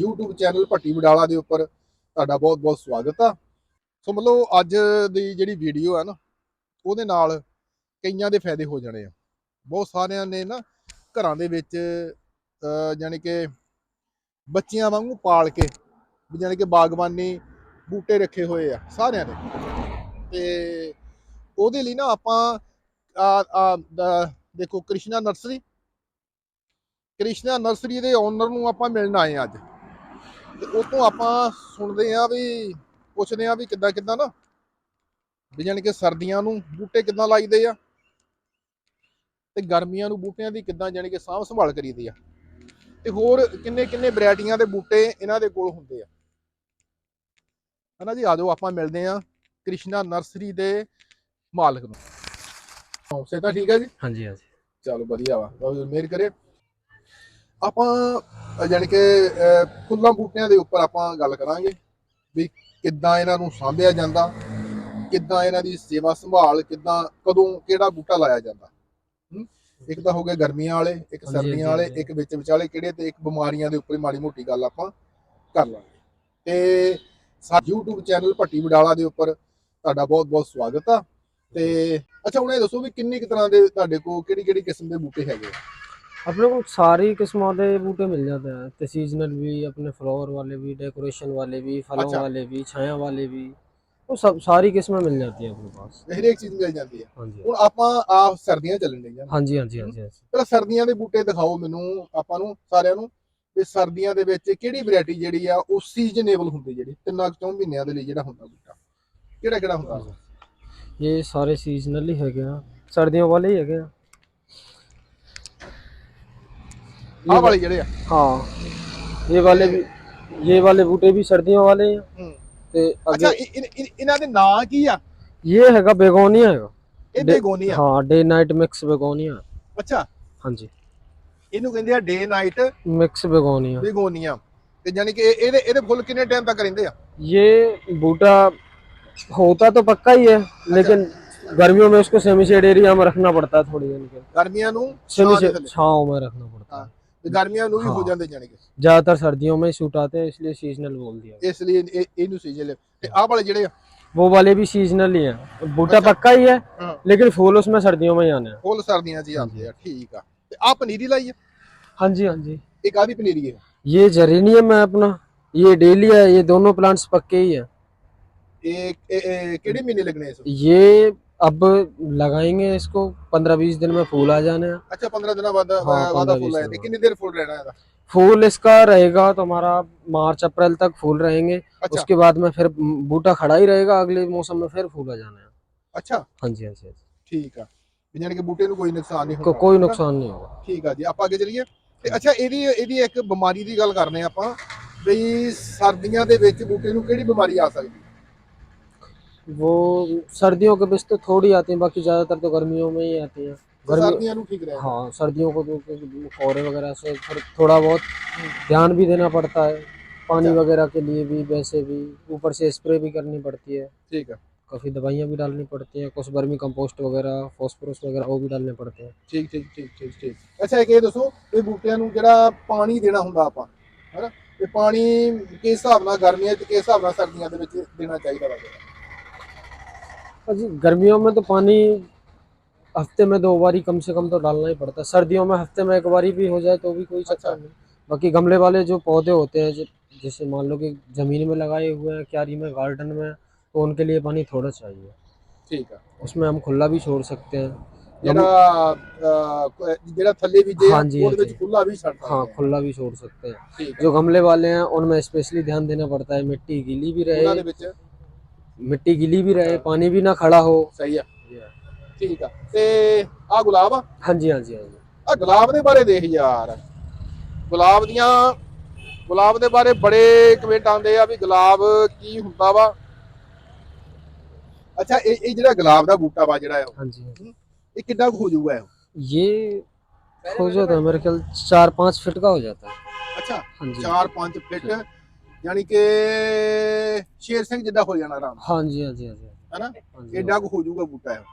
YouTube channel Bhatti Wadala ਦੇ ਉੱਪਰ ਤੁਹਾਡਾ ਬਹੁਤ-ਬਹੁਤ ਸਵਾਗਤ ਆ। ਸੋ ਮਤਲਬ ਅੱਜ ਦੀ ਜਿਹੜੀ ਵੀਡੀਓ ਆ ਨਾ ਉਹਦੇ ਨਾਲ ਕਈਆਂ ਦੇ ਫਾਇਦੇ ਹੋ ਜਾਣੇ ਆ। ਬਹੁਤ ਸਾਰਿਆਂ ਨੇ ਨਾ ਘਰਾਂ ਦੇ ਵਿੱਚ ਅਹ, ਜਾਣੀ ਕਿ ਬੱਚਿਆਂ ਵਾਂਗੂ ਪਾਲ ਕੇ ਵੀ ਜਾਣੀ ਕਿ ਬਾਗਬਾਨੀ ਬੂਟੇ ਰੱਖੇ ਹੋਏ ਆ ਸਾਰਿਆਂ ਨੇ ਤੇ ਉਹਦੇ ਲਈ ਨਾ ਆਪਾਂ ਆ ਦੇਖੋ ਕ੍ਰਿਸ਼ਨਾ ਨਰਸਰੀ। ਕ੍ਰਿਸ਼ਨਾ ਨਰਸਰੀ ਦੇ ਓਨਰ ਨੂੰ ਆਪਾਂ ਮਿਲਣ ਆਏ ਆ ਅੱਜ। ਤੇ ਉਹ ਤੋਂ ਆਪਾਂ ਸੁਣਦੇ ਆ ਵੀ ਪੁੱਛਦੇ ਆ ਵੀ ਕਿੱਦਾਂ ਕਿੱਦਾਂ ਨਾ। ਵੀ ਜਾਣੀ ਕਿ ਸਰਦੀਆਂ ਨੂੰ ਬੂਟੇ ਕਿੱਦਾਂ ਲਾਈਦੇ ਆ ਤੇ ਗਰਮੀਆਂ ਨੂੰ ਬੂਟਿਆਂ ਦੀ ਕਿੱਦਾਂ ਜਾਣੀ ਕਿ ਸਾਂਭ ਸੰਭਾਲ ਕਰੀਦੀ ਆ। ਤੇ ਹੋਰ ਕਿੰਨੇ ਕਿੰਨੇ ਵੈਰਾਈਟੀਆਂ ਦੇ ਬੂਟੇ ਇਹਨਾਂ ਦੇ ਕੋਲ ਹੁੰਦੇ ਆ। ਹਨਾ ਜੀ ਆਜੋ ਆਪਾਂ ਮਿਲਦੇ ਆ ਕ੍ਰਿਸ਼ਨਾ ਨਰਸਰੀ ਦੇ ਮਾਲਕ ਨੂੰ। ਹਾਂ ਸੇ ਤਾਂ ਠੀਕ ਹੈ ਜੀ? ਹਾਂਜੀ ਹਾਂਜੀ। ਚਲੋ ਵਧੀਆ ਵਾ। ਮਿਹਰ ਕਰੇ ਆਪਾਂ ਜਾਣੀ ਕਿ ਫੁੱਲਾਂ ਬੂਟਿਆਂ ਦੇ ਉੱਪਰ ਆਪਾਂ ਗੱਲ ਕਰਾਂਗੇ ਵੀ ਕਿੱਦਾਂ ਇਹਨਾਂ ਨੂੰ ਸਾਂਭਿਆ ਜਾਂਦਾ ਕਿੱਦਾਂ ਇਹਨਾਂ ਦੀ ਸੇਵਾ ਸੰਭਾਲ ਕਿੱਦਾਂ ਕਦੋਂ ਕਿਹੜਾ ਬੂਟਾ ਲਾਇਆ ਜਾਂਦਾ? ਇੱਕ ਤਾਂ ਹੋ ਗਿਆ ਗਰਮੀਆਂ ਵਾਲੇ ਇੱਕ ਸਰਦੀਆਂ ਵਾਲੇ। ਇੱਕ ਵਿੱਚ ਵਿਚਾਲੇ ਕਿਹੜੇ ਤੇ ਇੱਕ ਬਿਮਾਰੀਆਂ ਦੇ ਉੱਪਰ ਮਾੜੀ ਮੋਟੀ ਗੱਲ ਆਪਾਂ ਕਰ ਲਾਂਗੇ ਤੇ ਸਾ YouTube ਚੈਨਲ ਭੱਟੀ ਵਡਾਲਾ ਦੇ ਉੱਪਰ ਤੁਹਾਡਾ ਬਹੁਤ ਬਹੁਤ ਸਵਾਗਤ ਆ ਤੇ ਅੱਛਾ ਹੁਣ ਇਹ ਦੱਸੋ ਵੀ ਕਿੰਨੀ ਕੁ ਤਰ੍ਹਾਂ ਦੇ ਤੁਹਾਡੇ ਕੋਲ ਕਿਹੜੀ ਕਿਹੜੀ ਕਿਸਮ ਦੇ ਬੂਟੇ ਹੈਗੇ ਆ अपने को सारी किस्मों के बूटे मिल जाते हैं तो सीजनल भी अपने फ्लावर वाले भी डेकोरेशन वाले भी फलों अच्छा। वाले भी छाया वाले भी वो सब सारी किस्में मिल जाती हैं अपने पास ਹਰੇਕ ਚੀਜ਼ ਮਿਲ ਜਾਂਦੀ ਹੈ हाँ जी ਹੁਣ ਆਪਾਂ ਆ ਸਰਦੀਆਂ ਚੱਲਣ ਡਈਆਂ हाँ जी हाँ जी हाँ जी हाँ जी ਪਹਿਲਾਂ ਸਰਦੀਆਂ ਦੇ ਬੂਟੇ ਦਿਖਾਓ ਮੈਨੂੰ ਆਪਾਂ ਨੂੰ ਸਾਰਿਆਂ ਨੂੰ ਵੀ ਸਰਦੀਆਂ ਦੇ ਵਿੱਚ ਕਿਹੜੀ ਵੈਰਾਈਟੀ ਜਿਹੜੀ ਆ ਉਹ ਸੀਜ਼ਨੇਬਲ ਹੁੰਦੀ ਜਿਹੜੀ ਤਿੰਨਾਂ ਕੁ ਚੌਂ ਮਹੀਨਿਆਂ ਦੇ ਲਈ ਜਿਹੜਾ ਹੁੰਦਾ ਬੂਟਾ ਕਿਹੜਾ ਕਿਹੜਾ ਹੁੰਦਾ ये सारे सीजनल ही है क्या सर्दियों वाले ही है क्या ਆਹ ਵਾਲੇ ਜਿਹੜੇ ਆ हाँ ये वाले भी ये वाले बूटे भी सर्दियों वाले ही हैं ਹੂੰ ते ਅੱਛਾ आगे ਇ- ਇ- ਇ- ਇਹਨਾਂ ਦੇ ਨਾਂ ਕੀ ਆ ये हैगा बेगोनिया हैगा ਇਹ ਡੇ- ਬੇਗੋਨੀਆ हाँ डे नाइट मिक्स बेगोनिया ਅੱਛਾ हाँ जी ਇਹਨੂੰ ਕਹਿੰਦੇ ਆ day night mix begonia begonia ਤੇ ਜਾਨੀ ਕਿ ਇਹ- ਇਹਦੇ ਇਹਦੇ ਫੁੱਲ ਕਿੰਨੇ ਟਾਈਮ ਤੱਕ ਰਹਿੰਦੇ ਆ ये बूटा होता तो पक्का ही है लेकिन गर्मियों में उसको सेमी शेड एरिया में रखना पड़ता है थोड़ी दिन के ਗਰਮੀਆਂ ਨੂੰ सेमी ਛਾਂ ਦੇ शेड ਥੱਲੇ। छाँव में रखना पड़ता हाँ। है ਤੇ ਗਰਮੀਆਂ ਨੂੰ ਵੀ ਹੋ ਹਾਂ। ਜਾਂਦੇ ਜਾਨੀ ਕਿ ज्यादातर सर्दियों में ही सूट आते हैं इसलिए सीजनल बोल दिया ਇਸ ਲਈ ਇਹ- ਇਹਨੂੰ ਸੀਜ਼ਨ ਤੇ ਆਹ ਵਾਲੇ ਜਿਹੜੇ ਆ वो वाले भी सीजनल ही है बूटा अच्छा। पक्का ही है ਹਾਂ लेकिन फूल उसमें सर्दियों में ही आने हैं ਫੁੱਲ ਸਰਦੀਆਂ 'ਚ ਹੀ ਆਉਂਦੇ ਆ ਠੀਕ ਆ ਤੇ ਆਹ ਪਨੀਰੀ ਲਾਈ ਆ हाँ जी हाँ जी ਇਹ ਕਾਦੀ ਪਨੀਰੀ ਹੈ ये जेरेनियम है अपना ये डेली है ये दोनों प्लांट्स पक्के ही है ਇਹ ਇਹ- ਇਹ ਕਿਹੜੇ ਮਹੀਨੇ ਲੱਗਣੇ ਇਸ ये अब लगाएंगे इसको पंद्रह बीस दिन में फूल आ जाने हैं ਅੱਛਾ 15 ਦਿਨਾਂ ਬਾਅਦ ਹਾਂ, ਬਾਅਦ 15 ਫੁੱਲ ਆਏ ਦਿਨਾਂ ਕਿੰਨੀ ਦੇਰ ਫੁੱਲ ਰਹਿਣਾ ਇਹਦਾ फूल इसका रहेगा तो हमारा मार्च अप्रैल तक फूल रहेंगे अच्छा उसके बाद में फिर बूटा खड़ा ही रहेगा अगले मौसम में फिर फूल आ जाना है ਅੱਛਾ हाँ जी हाँ जी हाँ जी। ਠੀਕ ਆ ਵੀ ਜਾਣੀ ਕਿ ਬੂਟੇ ਨੂੰ ਕੋਈ ਨੁਕਸਾਨ ਨਹੀਂ को, ਹੁੰਦਾ कोई नुकसान नहीं होगा ਠੀਕ ਆ ਜੀ ਆਪਾਂ ਅੱਗੇ ਚਲੀਏ ਤੇ ਅੱਛਾ ਇਹਦੀ ਇਹਦੀ ਇੱਕ ਬਿਮਾਰੀ ਦੀ ਗੱਲ ਕਰਨੇ ਆਪਾਂ ਵੀ ਸਰਦੀਆਂ ਦੇ ਵਿੱਚ ਬੂਟੇ ਨੂੰ ਕਿਹੜੀ ਬਿਮਾਰੀ ਆ ਸਕਦੀ वो सर्दियों के बीच तो थोड़ी आती है बाकी ज्यादातर तो गर्मियों में ही आती है गर्मी ਸਰਦੀਆਂ ਨੂੰ ਠੀਕ ਰਹਿਣਾ हाँ सर्दियों को तो तो कोहरे वगैरह से फिर थोड़ा बहुत ध्यान भी देना पड़ता है पानी अच्छा। वगैरह के लिए भी वैसे भी ऊपर से स्प्रे भी करनी पड़ती है ਠੀਕ ਆ काफ़ी दवाइयाँ भी डालनी पड़ती हैं कुछ वर्मी कंपोस्ट वगैरह फॉस्फोरस वगैरह वो भी डालने पड़ते हैं ਠੀਕ ਠੀਕ ਠੀਕ ਠੀਕ ਠੀਕ ਅੱਛਾ ਇੱਕ ਇਹ ਦੱਸੋ ਇਹ ਬੂਟਿਆਂ ਨੂੰ ਜਿਹੜਾ ਪਾਣੀ ਦੇਣਾ ਹੁੰਦਾ ਆਪਾਂ ਹੈਨਾ ਤੇ ਪਾਣੀ ਕਿਸ ਹਿਸਾਬ ਨਾਲ ਗਰਮੀਆਂ 'ਚ ਕਿਸ ਹਿਸਾਬ ਨਾਲ ਸਰਦੀਆਂ ਦੇ ਵਿੱਚ ਦੇਣਾ ਚਾਹੀਦਾ ਵਾ और जी गर्मियों में तो पानी हफ्ते में दो बारी कम से कम तो डालना ही पड़ता है सर्दियों में हफ्ते में एक बारी भी हो जाए तो भी कोई अच्छा। चक्कर नहीं बाकी गमले वाले जो पौधे होते हैं जो- जैसे मान लो कि ज़मीन में लगाए हुए हैं क्यारी में गार्डन में तो उनके लिए पानी थोड़ा चाहिए ਠੀਕ ਆ उसमें हम खुला भी छोड़ सकते हैं ਜਿਹੜਾ ਅਹ, ਜਿਹੜਾ ਥੱਲੇ ਬੀਜੇ ਆ ਹਾਂਜੀ, ਉਹਦੇ ਵਿੱਚ ਹਾਂਜੀ। ਖੁੱਲਾ ਵੀ ਛੱਡ हाँ ਸਕਦੇ ਆ। खुला भी छोड़ सकते हैं ਠੀਕ ਆ जो गमले वाले हैं उनमें स्पेशली ध्यान देना पड़ता है मिट्टी गीली भी ਉਹਨਾਂ ਦੇ रहे ਮਿੱਟੀ ਗਿੱਲੀ ਵੀ ਰਹੇ ਪਾਣੀ ਵੀ ਨਾ ਖੜਾ ਹੋ। ਸਹੀ ਆ। ਠੀਕ ਆ। ਤੇ ਆ ਗੁਲਾਬ ਆ? ਹਾਂਜੀ ਹਾਂਜੀ ਆ ਗੁਲਾਬ ਦੇ ਬਾਰੇ ਦੇਖ ਯਾਰ। ਗੁਲਾਬ ਦੀਆਂ ਗੁਲਾਬ ਦੇ ਬਾਰੇ ਬੜੇ ਕਮੈਂਟ ਆਉਂਦੇ ਆ ਵੀ ਗੁਲਾਬ ਕੀ ਹੁੰਦਾ ਵਾ। ਅੱਛਾ ਇਹ ਇਹ ਜਿਹੜਾ ਗੁਲਾਬ ਦਾ ਬੂਟਾ ਵਾ ਜਿਹੜਾ ਆ ਹਾਂਜੀ ਇਹ ਕਿੰਨਾ ਕੁ ਹੋ ਜਾਊਗਾ ਇਹ? ਹੋ ਜਾਂਦਾ ਮੇਰੇ ਖਿਆਲ 4-5 ਫੁੱਟ ਦਾ ਹੋ ਜਾਂਦਾ ਅੱਛਾ 4-5 ਫੁੱਟ ਯਾਨੀ ਕਿ ਸ਼ੇਰ ਸਿੰਘ ਜਿੱਡਾ ਹੋ ਜਾਣਾ ਆਰਾਮ हाँ जी हाँ जी हाँ जी ਹੈਨਾ हाँ जी ਏਡਾ ਕੁ ਹੋ ਜਾਊਗਾ ਬੂਟਾ ਇਹ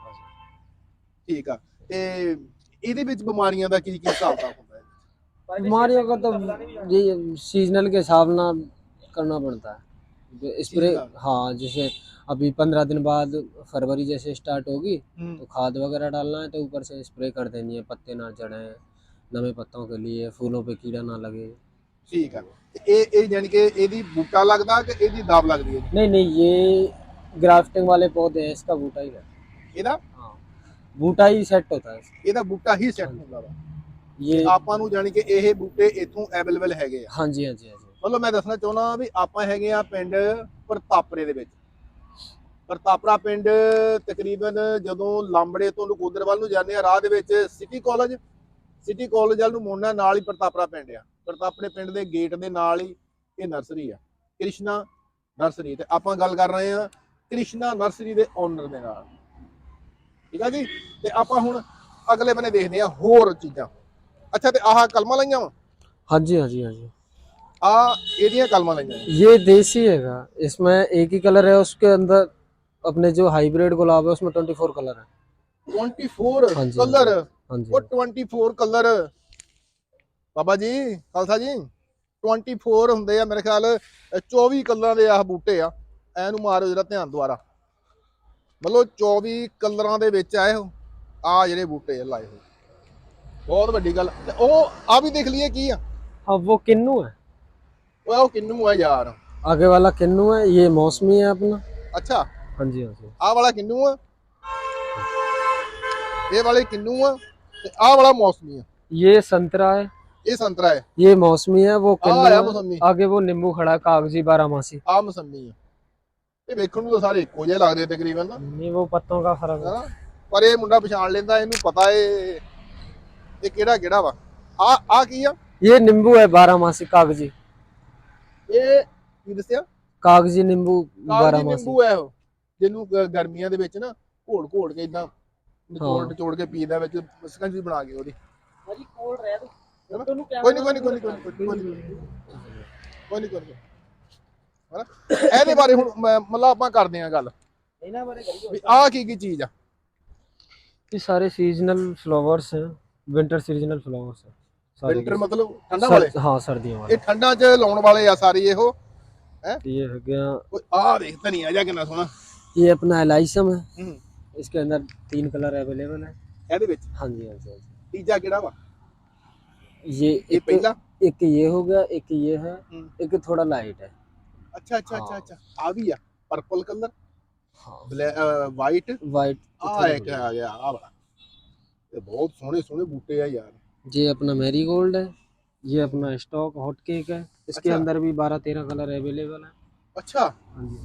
ਠੀਕ ਆ ਤੇ ਇਹਦੇ ਵਿੱਚ ਬਿਮਾਰੀਆਂ ਦਾ ਕੀ ਕੀ ਹਿਸਾਬ ਕਿਤਾਬ ਹੁੰਦਾ ਹੈ बीमारियों का तो ये सीजनल के हिसाब ना करना पड़ता है स्प्रे Seasonal? हाँ जैसे अभी पंद्रह दिन बाद फरवरी जैसे स्टार्ट होगी ਹੂੰ तो खाद वगैरह डालना है तो ऊपर से स्प्रे कर देनी है पत्ते ना चढ़े नवे पत्तों के लिए फूलों पे कीड़ा ना लगे ਠੀਕ ਹੈ ਤੇ ਇਹ ਇਹ ਯਾਨੀ ਕਿ ਇਹਦੀ ਬੂਟਾ ਲੱਗਦਾ ਕਿ ਇਹਦੀ ਦਾਬ ਲੱਗਦੀ ਹੈ नहीं नहीं ये ग्राफ्टिंग वाले पौधे हैं इसका बूटा ही है ਇਹਦਾ हाँ बूटा ही सेट होता है इसका। ਇਹਦਾ ਬੂਟਾ ਹੀ ਸੈੱਟ ਹੁੰਦਾ ਵਾ ये ਆਪਾਂ ਨੂੰ ਯਾਨੀ ਕਿ ਇਹ ਬੂਟੇ ਇੱਥੋਂ ਅਵੇਲੇਬਲ ਹੈਗੇ ਆ हाँ जी हाँ जी हाँ जी ਮਤਲਬ ਮੈਂ ਦੱਸਣਾ ਚਾਹੁੰਦਾ ਵੀ ਆਪਾਂ ਹੈਗੇ ਆ ਪਿੰਡ ਪ੍ਰਤਾਪਰੇ ਦੇ ਵਿੱਚ ਪ੍ਰਤਾਪਰਾ ਪਿੰਡ ਤਕਰੀਬਨ ਜਦੋਂ ਲਾਂਬੜੇ ਤੋਂ ਨਕੋਦਰ ਵੱਲ ਨੂੰ ਜਾਂਦੇ ਆ ਰਾਹ ਦੇ ਵਿੱਚ ਸਿਟੀ ਕਾਲਜ ਸਿਟੀ ਕਾਲਜ ਵੱਲ ਨੂੰ ਮੁੜਨਾ ਨਾਲ ਹੀ ਪ੍ਰਤਾਪਰਾ ਪਿੰਡ ਆ ਪ੍ਰਤਾਪਰੇ ਪਿੰਡ ਦੇ ਗੇਟ ਦੇ ਨਾਲ ਹੀ ਇਹ ਨਰਸਰੀ ਆ ਕ੍ਰਿਸ਼ਨਾ ਨਰਸਰੀ ਤੇ ਆਪਾਂ ਗੱਲ ਕਰ ਰਹੇ ਆ ਕ੍ਰਿਸ਼ਨਾ ਨਰਸਰੀ ਦੇ ਓਨਰ ਦੇ ਨਾਲ ਠੀਕ ਆ ਜੀ ਤੇ ਆਪਾਂ ਹੁਣ ਅਗਲੇ ਬੰਨੇ ਦੇਖਦੇ ਆ ਹੋਰ ਚੀਜ਼ਾਂ ਅੱਛਾ ਤੇ ਆਹ ਕਲਮਾਂ ਲਾਈਆਂ ਵਾ हाँ जी हाँ जी हाँ जी ਆ ਇਹਦੀਆਂ ਕਲਮਾਂ ਲਾਈਆਂ ये देसी हैगा इसमें एक ही कलर है उसके अंदर अपने जो हाइब्रिड गुलाब है उसमें ट्वेंटी फोर कलर है 24 ਹਾਂਜੀ, ਕਲਰ हाँ जी ਉਹ 24 ਕਲਰ ਬਾਬਾ ਜੀ ਖਾਲਸਾ ਜੀ 24 ਹੁੰਦੇ ਆ ਮੇਰੇ ਖਿਆਲ ਅ, 24 ਕਲਰਾਂ ਦੇ ਆਹ ਬੂਟੇ ਆ ਐਨੂੰ ਮਾਰੋ ਜਰਾ ਧਿਆਨ ਦੁਆਰਾ ਮਤਲਬ 24 ਕਲਰਾਂ ਦੇ ਵਿੱਚ ਆਏ ਹੋ ਆ ਜਿਹੜੇ ਬੂਟੇ ਆ ਲਾਏ ਹੋਏ ਬਹੁਤ ਵੱਡੀ ਗੱਲ ਤੇ ਉਹ ਆ ਵੀ ਦੇਖ ਲਈਏ ਕੀ ਆ हाँ वो किन्नू है ਉਹ ਉਹ ਕਿੰਨੂ ਆ ਯਾਰ आगे वाला किन्नू है ये मौसमी है अपना ਅੱਛਾ हाँ जी हाँ जी ਆਹ ਵਾਲਾ ਕਿੰਨੂ ਆ ਇਹ ਵਾਲੇ ਕਿੰਨੂ ਆ ਤੇ ਆਹ ਵਾਲਾ ਮੌਸਮੀ ਆ ये संतरा है ਇਹ ਸੰਤਰਾ ਹੈ ये मौसमी है वो ਆ किन्नू ਆ है ਮੌਸਮੀ आगे वो नींबू खड़ा है कागजी बारामासी ਆ ਮਸੰਮੀ ਆ ਇਹ ਵੇਖਣ ਨੂੰ ਤਾਂ ਸਾਰੇ ਇੱਕੋ ਜਿਹੇ ਲੱਗਦੇ ਤਕਰੀਬਨ ਨਾ नहीं वो पत्तों का फर्क है ਹਨਾ ਪਰ ਇਹ ਮੁੰਡਾ ਪਛਾਣ ਲੈਂਦਾ ਇਹਨੂੰ ਪਤਾ ਏ ਇਹ ਕਿਹੜਾ ਕਿਹੜਾ ਵਾ ਆ ਆ ਕੀ ਆ ये नींबू है बारामासी कागजी ਇਹ ਕੀ ਦੱਸਿਆ कागजी नींबू ਕਾਗਜੀ बारामासी ਨਿੰਬੂ ਹੈ ਉਹ ਜਿਹਨੂੰ ਗ- ਗਰਮੀਆਂ ਦੇ ਵਿੱਚ ਨਾ ਘੋਲ ਘੋਲ ਕੇ ਇਦਾਂ ਨਿਚੋੜ ਹਾਂ। ਨਿਚੋੜ ਕੇ ਪੀਦਾ ਵਿੱਚ ਸਕੰਜੀ ਬਣਾ ਕੇ ਉਹਦੀ भाजी कोल रह ਹੈਨਾ ਕੋਈ ਨਹੀਂ ਕੋਈ ਨਹੀਂ ਕੋਈ ਨਹੀਂ ਕੋਈ ਨਹੀਂ ਕੋਈ ਨਹੀਂ ਕੋਈ ਹੈਨਾ? ਇਹਦੇ ਬਾਰੇ ਹੁਣ ਮਤਲਬ ਆਪਾਂ ਕਰਦੇ ਆ ਗੱਲ। ਇਹਨਾਂ ਬਾਰੇ ਕਰੀਏ ਆ ਕੀ ਕੀ ਚੀਜ਼ ਆ? ਇਹ ਸਾਰੇ ਸੀਜ਼ਨਲ ਫਲਾਵਰਸ ਵਿੰਟਰ ਮਤਲਬ ਠੰਡਾ ਵਾਲੇ? ਹਾਂ ਸਰਦੀਆਂ ਵਾਲੇ। ਇਹ ਠੰਡਾ ਚ ਲਾਉਣ ਵਾਲੇ ਆ ਸਾਰੇ ਇਹੋ ਹੈ? ਇਹ ਹੈਗਾ ਆ ਦੇਖ ਧਨੀਆ ਜਾ ਕਿੰਨਾ ਸੋਹਣਾ। ਇਹ ਆਪਣਾ ਐਲਾਈਸਮ ਕਿਹੜਾ ਵਾ? ये ਇਹ एक ਪਹਿਲਾ एक ये हो गया एक ये है ਹੂੰ एक थोड़ा लाइट है ਅੱਛਾ ਅੱਛਾ ਅੱਛਾ ਅੱਛਾ ਆ ਵੀ ਆ ਪਰਪਲ ਕਲਰ हाँ ਵਾਈਟ वाइट ਆ ਇੱਕ ਆ ਗਿਆ ਆ ਵਾਲਾ ਤੇ ਬਹੁਤ ਸੋਹਣੇ ਸੋਹਣੇ ਬੂਟੇ ਆ ਯਾਰ ये अपना मैरीगोल्ड है ये अपना स्टॉक हॉट केक है इसके अच्छा। अंदर भी बारह तेरह कलर अवेलेबल है ਅੱਛਾ हाँ जी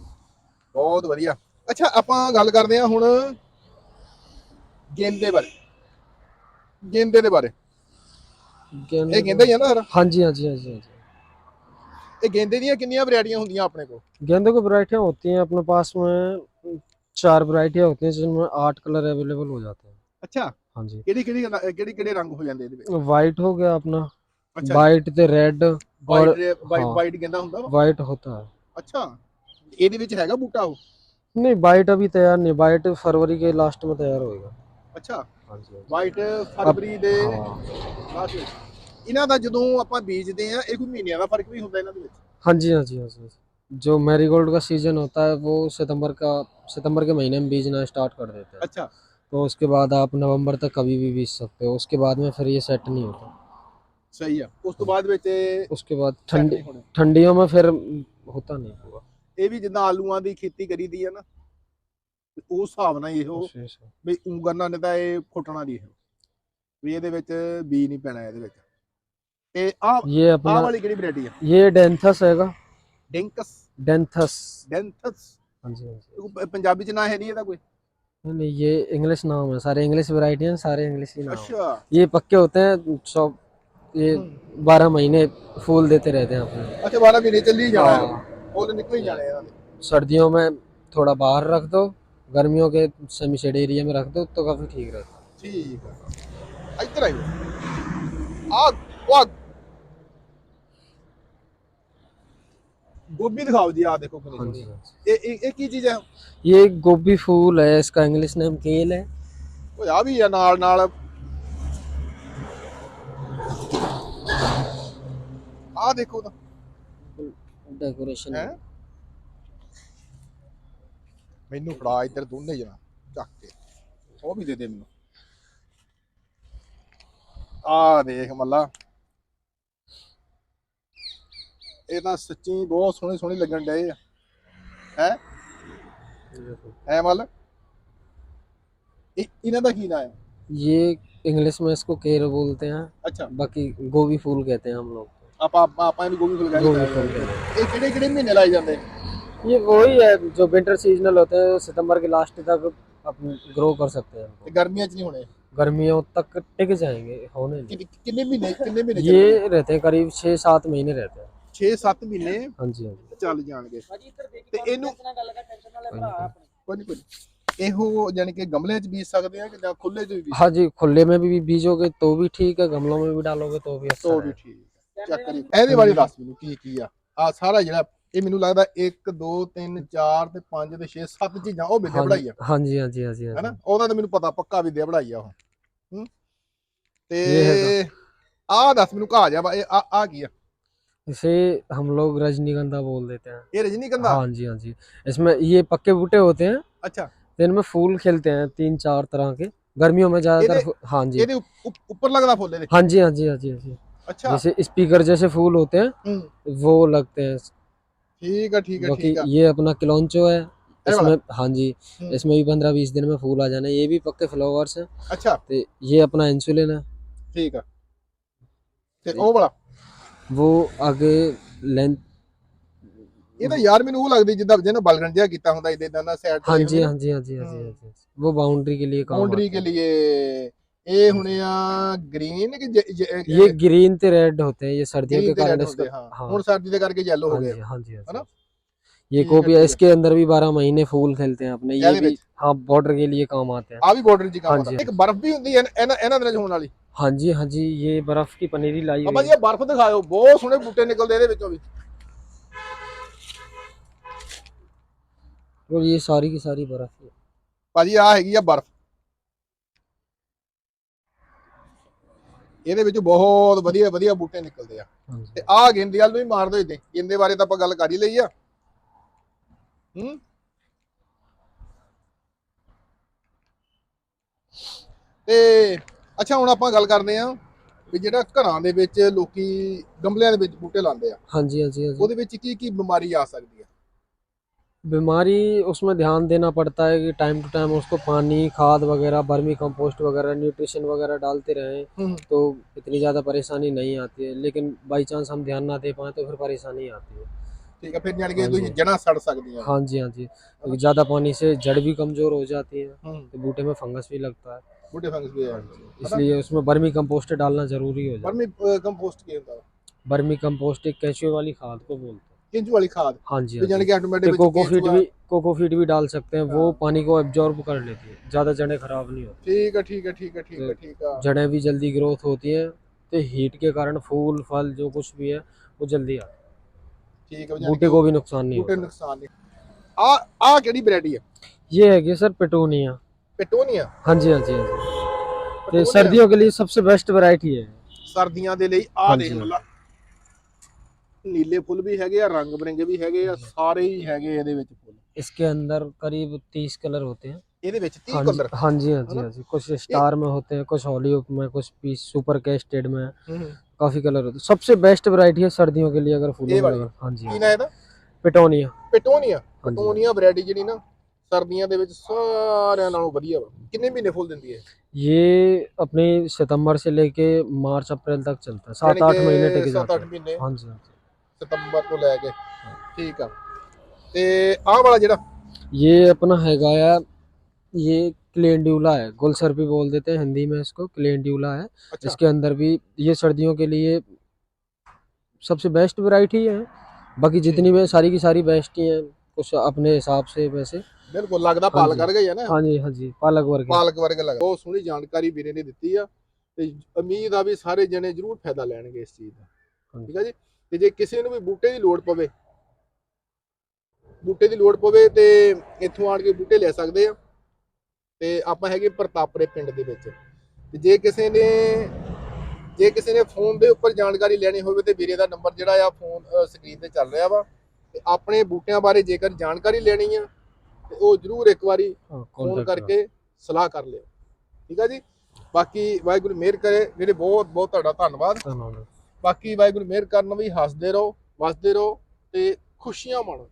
ਬਹੁਤ ਵਧੀਆ ਅੱਛਾ ਆਪਾਂ ਗੱਲ ਕਰਦੇ ਆ ਹੁਣ ਗੇਂਦੇ ਬਾਰੇ ਗੇਂਦੇ ਦੇ ਬਾਰੇ गेंदे ਇਹ ਗੇਂਦਾ ਹੀ ਆ ਨਾ ਸਰ हाँ जी हाँ जी हाँ जी हाँ जी ਇਹ ਗੇਂਦੇ ਦੀਆਂ ਕਿੰਨੀਆਂ ਵੈਰਾਈਟੀਆਂ ਹੁੰਦੀਆਂ ਆਪਣੇ ਕੋਲ गेंदे की वरायटियाँ होती हैं अपने पास में चार वरायटियाँ होती हैं जिनमें आठ कलर अवेलेबल हो जाते हैं ਅੱਛਾ हाँ जी ਕਿਹੜੀ ਕਿਹੜੀ ਕਿਹੜੀ ਕਿਹੜੇ ਰੰਗ ਹੋ ਜਾਂਦੇ ਇਹਦੇ ਵਿੱਚ वाइट हो गया अपना ਅੱਛਾ वाइट ते रेड और ਵਾਈਟ ਵਾਈਟ ਹਾਂ। ਵਾਈਟ ਗੇਂਦਾ ਹੁੰਦਾ ਵਾ वाइट होता है ਅੱਛਾ ਇਹਦੇ ਵਿੱਚ ਹੈਗਾ ਬੂਟਾ ਉਹ नहीं वाइट अभी तैयार नहीं वाइट फरवरी के लास्ट में तैयार होएगा ਅੱਛਾ हाँ जी हाँ ਵਾਈਟ ਫਰਵਰੀ ਦੇ जी। हाँ ਲਾਸਟ ਵਿੱਚ ਇਹਨਾਂ ਦਾ ਜਦੋਂ ਆਪਾਂ ਬੀਜਦੇ ਆ ਇਹ ਕੋਈ ਮਹੀਨਿਆਂ ਦਾ ਫਰਕ ਵੀ ਹੁੰਦਾ ਇਹਨਾਂ ਦੇ ਵਿੱਚ हाँ जी हाँ जी हाँ जी हाँ जी। जो मैरीगोल्ड का सीजन होता है वो सितंबर का सितंबर के महीने में बीजना स्टार्ट कर देते हैं ਅੱਛਾ तो उसके बाद आप नवंबर तक कभी भी बीज सकते हो उसके बाद में फिर ये सेट नहीं होता ਸਹੀ ਆ ਉਸ ਤੋਂ ਬਾਅਦ ਵਿੱਚ ਇਹ उसके बाद set ठंडी ਨਹੀਂ ਹੋਣੇ। ठंडियों में फिर होता नहीं होगा ਇਹ ਵੀ ਜਿੱਦਾਂ ਆਲੂਆਂ ਦੀ ਖੇਤੀ ਕਰੀਦੀ ਆ ਨਾ ਤੇ ਉਸ ਹਿਸਾਬ ਨਾਲ ਇਹੋ उसी से। ਵੀ ਉਂਗਰਨਾ ਨੇ ਤਾਂ ਇਹ ਫੁੱਟਣਾ ਨਹੀਂ ਇਹੋ ਵੀ ਇਹਦੇ ਵਿੱਚ ਬੀ ਨਹੀਂ ਪੈਣਾ ਇਹਦੇ ਵਿੱਚ ਤੇ ਆਹ ये ਆਹ अपना ਵਾਲੀ ਕਿਹੜੀ ਵੈਰਾਈਟੀ ਆ ये डेंथस हैगा ਡੈਂਕਸ डेंथस ਡੈਂਥਸ हाँ जी हाँ जी ਇਹ ਪੰਜਾਬੀ ਚ ਨਾਂ ਹੈ ਨਹੀਂ ਇਹਦਾ ਕੋਈ नहीं नहीं ये इंग्लिश नाम है सारे इंग्लिश वैरायटी हैं सारे इंग्लिश ही नाम हैं। ਅੱਛਾ ये पक्के होते हैं सौ ये बारह महीने फूल देते रहते हैं अपने ਅੱਛਾ 12 ਮਹੀਨੇ ਚੱਲੀ ਜਾਣਾ हाँ। ਫੁੱਲ ਨਿਕਲ ਹੀ ਜਾਣੇ ਇਹਨਾਂ ਦੇ सर्दियों में थोड़ा बाहर रख दो गर्मियों के सेमी शेड एरिया में रख दो तो काफी ठीक रहता है ਠੀਕ ਆ गोभी दिखाओ जी आप देखो हाँ जी, हाँ ये ये- ये की चीज है ये गोभी फूल है इसका इंग्लिश नेम केल है ਉਹ ਆ ਵੀ ਆ ਨਾਲ ਨਾਲ ਆ ਦੇਖੋ ਤਾਂ डेकोरेशन है ਹੈ ਮੈਨੂੰ ਫੜਾ ਇੱਧਰ ਦੋਨੇ ਜਣਾ ਚੱਕ ਕੇ ਉਹ ਵੀ ਦੇ ਦੇ ਮੈਨੂੰ ਆ ਦੇਖ ਮੱਲਾ ਇਹ ਤਾਂ ਸੱਚੀ ਬਹੁਤ ਸੋਹਣੇ ਸੋਹਣੇ ਲੱਗਣ ਡਏ ਆ ਹੈ ਹੈ ਮੱਲ ਇਹ ਇਹਨਾਂ ਦਾ ਕੀ ਨਾਂ ਹੈ ये इंग्लिश में इसको केर बोलते हैं ਅੱਛਾ बाकी गोभी फूल कहते हैं हम लोग ਆਪਾਂ ਆਪਾਂ ਆਪਾਂ ਇਹਨੂੰ ਗੋਭੀ ਫੁਲਕਾਰੀ गोभी ਕਹਿੰਦੇ फूल कहते हैं ਇਹ ਕਿਹੜੇ ਕਿਹੜੇ ਮਹੀਨੇ ਲਾਏ ਜਾਂਦੇ ये वही है जो विंटर सीजनल होते हैं सितंबर के लास्ट तक अपन ग्रो कर सकते हैं ਤੇ इनको ਗਰਮੀਆਂ 'ਚ ਨਹੀਂ ਹੋਣੇ गर्मियों तक टिक जाएंगे होने नहीं ਕਿੰਨੇ ਕਿੰਨੇ ਮਹੀਨੇ ਕਿੰਨੇ ਮਹੀਨੇ ये रहते हैं करीब छः सात महीने रहते हैं 6-7 ਮਹੀਨੇ हाँ जी हाँ जी ਚੱਲ ਜਾਣਗੇ ਤੇ ਇਹਨੂੰ ਕੋਈ ਨਹੀਂ ਕੋਈ ਨੀ। ਇਹੋ ਯਾਨੀ ਕਿ ਗਮਲਿਆਂ 'ਚ ਬੀਜ ਸਕਦੇ ਆ ਕਿ ਜਾਂ ਖੁੱਲੇ 'ਚ ਵੀ ਬੀਜ हाँ जी खुले में भी बीजोगे तो भी ठीक है गमलों में भी डालोगे तो भी अच्छा ਤੋ है ਵੀ ਠੀਕ ਹੈ ਚੈੱਕ ਕਰੀ ਇਹਦੇ ਬਾਰੇ ਦੱਸ ਮੈਨੂੰ ਕੀ ਕੀ ਆ ਆ ਸਾਰਾ ਜਿਹੜਾ ਇਹ ਮੈਨੂੰ ਲੱਗਦਾ 1 2 3 4 ਤੇ 5 ਤੇ 6 7 ਚੀਜ਼ਾਂ ਉਹ ਵਿਦਿਆ हाँ ਪੜਾਈ जी ਆ हाँ जी हाँ जी हाँ जी हाँ ਹੈਨਾ जी ਉਹਦਾ ਤਾਂ ਮੈਨੂੰ ਪਤਾ ਪੱਕਾ ਵਿਦਿਆ ਪੜਾਈ ਆ ਉਹ ਹੂੰ ਤੇ ਇਹ ਹੈਗਾ। ਆ ਦੱਸ ਮੈਨੂੰ ਕਹਾ ਜਾ ਵਾ, ਇਹ ਆ ਆ ਕੀ ਆ इसे हम लोग रजनीगंधा बोल देते हैं। ये रजनीगंधा? हाँ जी हाँ जी। इसमें ये पक्के बूटे होते हैं। अच्छा। तो इनमें फूल खिलते हैं तीन चार तरह के। गर्मियों में ज़्यादातर हाँ जी। ऊपर लग रहा फूल हाँ जी हाँ जी हाँ जी हाँ जी। अच्छा। जैसे स्पीकर जैसे फूल होते हैं हम्म। वो लगते हैं। ठीक है ठीक है ये अपना किलोंचो है। इसमें हाँ जी। हम्म। इसमें भी पंद्रह बीस दिन में फूल आ जाना। ये भी पक्के फ्लावर्स हैं। अच्छा। तो ये अपना इंसुलिन है। ठीक है। ओ बड़ा ਉਹ ਅਗੇ ਲੈਂਥ ਇਹ ਤਾਂ ਯਾਰ ਮੈਨੂੰ ਉਹ ਲੱਗਦੀ ਜਿੱਦਾਂ ਜਿਹਨੇ ਬਲਗਨ ਜਿਹਾ ਕੀਤਾ ਹੁੰਦਾ ਇਦਾਂ ਦਾ ਸੈਟ ਹਾਂਜੀ ਹਾਂਜੀ ਹਾਂਜੀ ਹਾਂਜੀ ਉਹ ਬਾਉਂਡਰੀ ਕੇ ਲਈ ਕੰਮ ਬਾਉਂਡਰੀ ਕੇ ਲਈ ਇਹ ਹੁਣੇ ਆ ਗ੍ਰੀਨ ਕਿ ਇਹ ਗ੍ਰੀਨ ਤੇ ਰੈੱਡ ਹੁੰਦੇ ਹੈ ਇਹ ਸਰਦੀਆਂ ਕੇ ਕਾਰਨ ਹੁਣ ਸਰਦੀ ਦੇ ਕਰਕੇ ਯੈਲੋ ਹੋ ਗਏ। ਹਾਂਜੀ ਹਾਂਜੀ ਹੈਨਾ? ये ठीक है, कोपिया ठीक है। इसके अंदर भी बारह महीने फूल खिलते हैं अपने ये यानी भी बीच? हाँ बॉर्डर के लिए काम आते हैं ਆ ਵੀ ਬਾਰਡਰ ਜੀ ਕੰਮ हाँ ਆਉਂਦਾ जी, ਇੱਕ ਬਰਫ਼ ਵੀ ਹੁੰਦੀ ਹੈ ਇਹਨਾਂ ਇਹਨਾਂ ਦਿਨਾਂ 'ਚ ਹੋਣ ਵਾਲੀ हाँ जी हाँ जी ये बर्फ की पनीरी लाई ਬਾਬਾ हुई ਜੀ ਇਹ ਬਰਫ਼ ਦਿਖਾਓ ਬਹੁਤ ਸੋਹਣੇ ਬੂਟੇ ਨਿਕਲਦੇ ਇਹਦੇ ਵਿੱਚੋਂ ਵੀ है। और ये सारी की सारी बर्फ है ਭਾਜੀ ਆ ਹੈਗੀ ਆ ਬਰਫ਼ ਇਹਦੇ ਵਿੱਚ ਬਹੁਤ ਵਧੀਆ ਵਧੀਆ ਬੂਟੇ ਨਿਕਲਦੇ ਆ हाँ जी ਤੇ ਆਹ ਗੇਂਦੇ ਵਾਲ ਨੂੰ ਵੀ ਮਾਰ ਦੋ ਇਦਾਂ ਗੇਂਦੇ ਬਾਰੇ ਤਾਂ ਆਪਾਂ ਗੱਲ ਕਰ ਹੀ ਲਈ ਆ ਹੂੰ ਤੇ ਅੱਛਾ ਹੁਣ ਆਪਾਂ ਗੱਲ ਕਰਦੇ ਆ ਵੀ ਜਿਹੜਾ ਘਰਾਂ ਦੇ ਵਿੱਚ ਲੋਕੀ ਗਮਲਿਆਂ ਦੇ ਵਿੱਚ ਬੂਟੇ ਲਾਉਂਦੇ ਆ हाँ जी हाँ जी हाँ जी ਉਹਦੇ ਵਿੱਚ ਕੀ ਕੀ ਬਿਮਾਰੀ ਆ ਸਕਦੀ ਹੈ बीमारी उसमें ध्यान देना पड़ता है कि टाइम टू टाइम उसको पानी खाद वगैरह बर्मी कंपोस्ट वगैरह न्यूट्रिशन वगैरह डालते रहें हम्म। तो इतनी ज़्यादा परेशानी नहीं आती है लेकिन बाई चांस हम ध्यान ना दे पाए तो फिर परेशानी आती है ठीक है फिर यानी कि सड़ सकती है हाँ जी हाँ जी ज़्यादा पानी से जड़ भी कमज़ोर हो जाती है तो बूटे में फंगस भी लगता है बूटे फंगस भी है इसलिए उसमें बर्मी कम्पोस्ट डालना ज़रूरी हो बर्मी होता है बर्मी कम्पोस्ट एक कैचुए वाली खाद को बोलते हैं वाली खाद हाँ जी भी डाल सकते हैं वो पानी को एब्जॉर्ब कर लेती है ज़्यादा जड़े खराब नहीं होती ठीक है ठीक है ठीक है ठीक है ठीक है भी जल्दी ग्रोथ होती है तो हीट के कारण फूल फल जो कुछ भी है वो जल्दी आती है ਠੀਕ ਆ हैं बूटे को भी नुकसान नहीं ਬੂਟੇ होता ਨੁਕਸਾਨ ਨਹੀਂ ਆ ਆ ਕਿਹੜੀ ਵੈਰਾਈਟੀ ਹੈ ये है कि सर पेटोनिया ਪੈਟੋਨੀਆ हाँ जी हाँ जी हाँ जी तो सर्दियों के लिए सबसे बेस्ट वैरायटी है ਸਰਦੀਆਂ ਦੇ ਲਈ ਆ हाँ ਦੇਖ जी। ਮੱਲਾ ਨੀਲੇ ਫੁੱਲ ਵੀ ਹੈਗੇ ਆ ਰੰਗ ਬਰੰਗੇ ਵੀ ਹੈਗੇ ਆ ਸਾਰੇ ਹੀ ਹੈਗੇ ਇਹਦੇ ਵਿੱਚ ਫੁੱਲ इसके अंदर करीब तीस कलर होते हैं ਇਹਦੇ ਵਿੱਚ 30 हाँ जी ਕਲਰ हाँ जी हाँ जी है ना? हाँ जी कुछ स्टार में होते हैं कुछ हॉलीवुड में कुछ पीस सुपर कैस्टेड में काफी कलर होते हैं सबसे बेस्ट वैरायटी है सर्दियों के लिए अगर फूलों ये में वाली? अगर हाँ जी ਕੀ ਨਾ ਇਹਦਾ पेटोनिया ਪੈਟੋਨੀਆ हाँ जी ਪੈਟੋਨੀਆ ਵੈਰਾਈਟੀ ਜਿਹੜੀ ਨਾ ਸਰਦੀਆਂ ਦੇ ਵਿੱਚ ਸਾਰਿਆਂ ਨਾਲੋਂ ਵਧੀਆ ਵਾ ਕਿੰਨੇ ਮਹੀਨੇ ਫੁੱਲ ਦਿੰਦੀ ਹੈ ये अपने सितंबर से लेके मार्च अप्रैल तक चलता है सात आठ महीने टिक जाते 7-8 हैं ਮਹੀਨੇ हाँ जी हाँ जी ਸਤੰਬਰ ਤੋਂ ਲੈ ਕੇ ਠੀਕ ਆ ਤੇ ਆਹ ਵਾਲਾ ਜਿਹੜਾ ये अपना हैगा यार ये क्लेंड्यूला है गुलसर्पी बोल देते हैं हिंदी में इसको क्लेंड्यूला है ਅੱਛਾ इसके अंदर भी ये सर्दियों के लिए सबसे बेस्ट वैरायटी है बाकी जितनी भी है, सारी की सारी बेस्ट ही हैं कुछ अपने हिसाब से वैसे ਬਿਲਕੁਲ ਲੱਗਦਾ ਪਾਲ ਹਾਂਜੀ। ਕਰ ਗਈ ਹੈ ਨਾ हाँ जी हाँ जी पालक वर्ग है। ਪਾਲਕ ਵਰਗਾ ਲੱਗਦਾ ਬਹੁਤ ਸੋਹਣੀ ਜਾਣਕਾਰੀ ਵੀਰੇ ਨੇ ਦਿੱਤੀ ਆ ਤੇ ਉਮੀਦ ਆ ਵੀ ਸਾਰੇ ਜਣੇ ਜ਼ਰੂਰ ਫਾਇਦਾ ਲੈਣਗੇ ਇਸ ਚੀਜ਼ ਦਾ ਹਾਂਜੀ। ਠੀਕ ਆ ਜੀ ਤੇ ਜੇ ਕਿਸੇ ਨੂੰ ਵੀ ਬੂਟੇ ਦੀ ਲੋੜ ਪਵੇ ਬੂਟੇ ਦੀ ਲੋੜ ਪਵੇ ਤੇ ਇੱਥੋਂ ਆਣ ਕੇ ਬੂਟੇ ਲੈ ਸਕਦੇ ਆ ਤੇ ਆਪਾਂ ਹੈਗੇ ਪ੍ਰਤਾਪਰੇ ਪਿੰਡ ਦੇ ਵਿੱਚ। ਤੇ ਜੇ ਕਿਸੇ ਨੇ ਜੇ ਕਿਸੇ ਨੇ ਫੋਨ ਦੇ ਉੱਪਰ ਜਾਣਕਾਰੀ ਲੈਣੀ ਹੋਵੇ ਤੇ ਵੀਰੇ ਦਾ ਨੰਬਰ ਜਿਹੜਾ ਆ ਫੋਨ ਸਕਰੀਨ ਤੇ ਚੱਲ ਰਿਹਾ ਵਾ। ਤੇ ਆਪਣੇ ਬੂਟਿਆਂ ਬਾਰੇ ਜੇਕਰ ਜਾਣਕਾਰੀ ਲੈਣੀ ਆ ਤੇ ਉਹ ਜਰੂਰ ਇੱਕ ਵਾਰੀ ਫੋਨ ਕਰਕੇ ਸਲਾਹ ਕਰ ਲਿਓ। ਠੀਕ ਆ ਜੀ? ਬਾਕੀ ਵਾਹਿਗੁਰੂ ਮਿਹਰ ਕਰੇ। ਜਿਹੜੇ ਬਹੁਤ ਬਹੁਤ ਤੁਹਾਡਾ ਧੰਨਵਾਦ। ਬਾਕੀ ਵਾਹਿਗੁਰੂ ਮਿਹਰ ਕਰਨ ਵੀ ਹੱਸਦੇ ਰਹੋ ਵਸਦੇ ਰਹੋ ਤੇ ਖੁਸ਼ੀਆਂ ਮਾਣੋ।